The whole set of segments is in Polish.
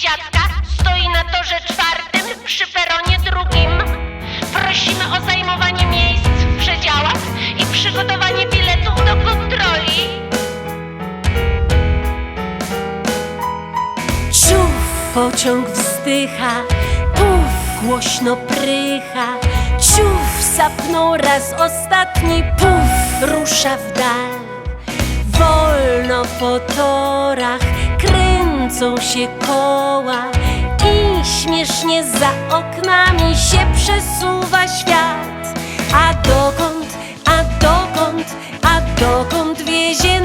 dziadka stoi na torze czwartym przy peronie drugim. Prosimy o zajmowanie miejsc w przedziałach i przygotowanie biletów do kontroli. Ciuf, pociąg wzdycha, puf, głośno prycha. Ciuf, sapnął raz ostatni, puf, rusza w dal. Wolno po torach, kry kręcą się koła i śmiesznie za oknami się przesuwa świat. A dokąd, a dokąd, a dokąd wiezie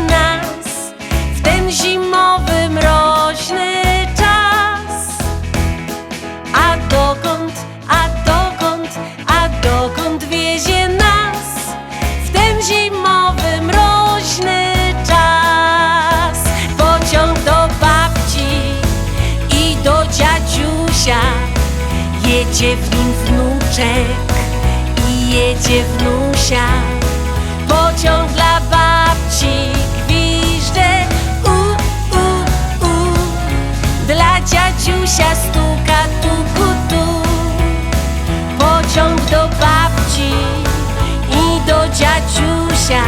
jedzie w nim wnuczek i jedzie wnusia. Pociąg dla babci gwiżdże, u, u, u. Dla dziadziusia stuka tuku tu. Pociąg do babci i do dziadziusia.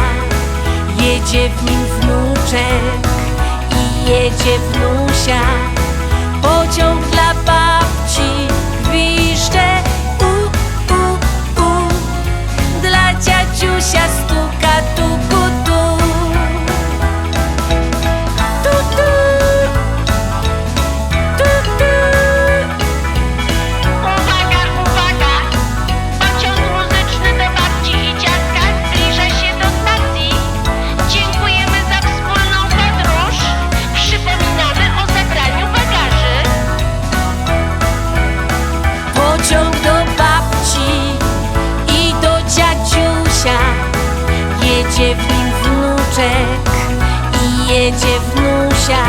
Jedzie w nim wnuczek i jedzie wnusia Jedzie w nim wnuczek i jedzie wnusia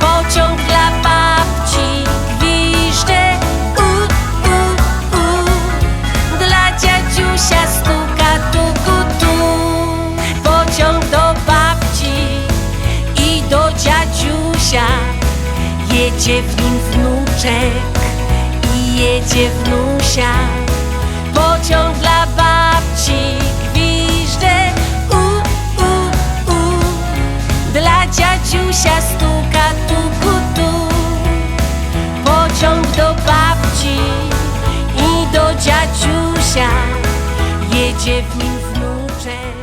Pociąg dla babci gwiżdże u, u, u. Dla dziadziusia stuka tuku tu. Pociąg do babci i do dziadziusia. Jedzie w nim wnuczek i jedzie wnusia Pociąg życie w nim wnuczę.